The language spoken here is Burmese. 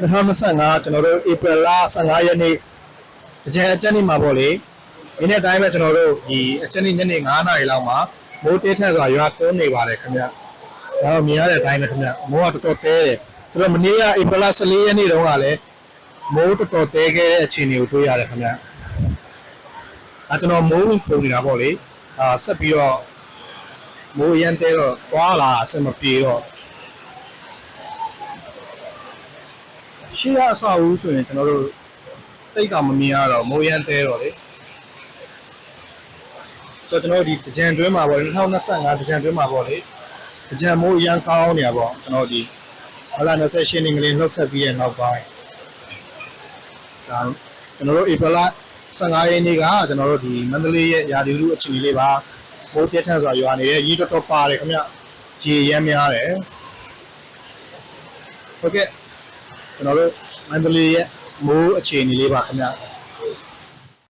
2025ကျွန်တော်တို့ဧပြီလ15ရက်နေ့အကျဉ်းအကျဉ်းနေ့မှာပေါ့လေဒီနေ့တိုင်းပဲကျွန်တော်တို့ဒီအကျဉ်းနေ့ညနေ9နာရီလောက်မှာမိုးတေးထက်စွာရွာသွန်းနေပါတယ်ခင်ဗျာဒါတော့မြင်ရတဲ့အတိုင်းပဲခင်ဗျာမိုးကတော်တော်တဲတယ်ဆိုတော့မနေ့ကဧပြီလ14ရက်နေ့တုန်းကလည်းမိုးတော်တော်တဲခဲ့တဲ့အခြေအနေကိုတွေ့ရတယ်ခင်ဗျာအဲကျွန်တော်မိုးဖုန်းနေတာပေါ့လေအာဆက်ပြီးတော့မိုးရမ်းတဲတော့သွားလာအဆင်မပြေတော့ ရှေ့ကအဆောက်အဦဆိုရင်ကျွန်တော်တို့တိတ်ကမမြင်ရတော့မိုးရမ်းသေးတော့လေဆိုတော့ကျွန်တော်ဒီကြံတွင်းမှာပေါ့လေ2025ကြံတွင်းမှာပေါ့လေကြံမိုးရမ်းကောင်းနေတာပေါ့ကျွန်တော်ဒီဟလာ28နှစ်ကလေးလှုပ်ထပ်ပြီးရဲ့နောက်ပိုင်းဒါကျွန်တော်တို့ဧပြီလ15ရက်နေ့ကကျွန်တော်တို့ဒီမန္တလေးရဲ့ရာသီဥတုအခြေအနေလေးပါမိုးပြတ်ထန်စွာရွာနေတဲ့ရေတော်တော်ပါတယ်ခင်ဗျရေရမ်းများတယ်ဟုတ်ကဲ့ ကျွန်တော်တို့မန္တလေးရဲ့မိုးအခြေအနေလေးပါခင်ဗျ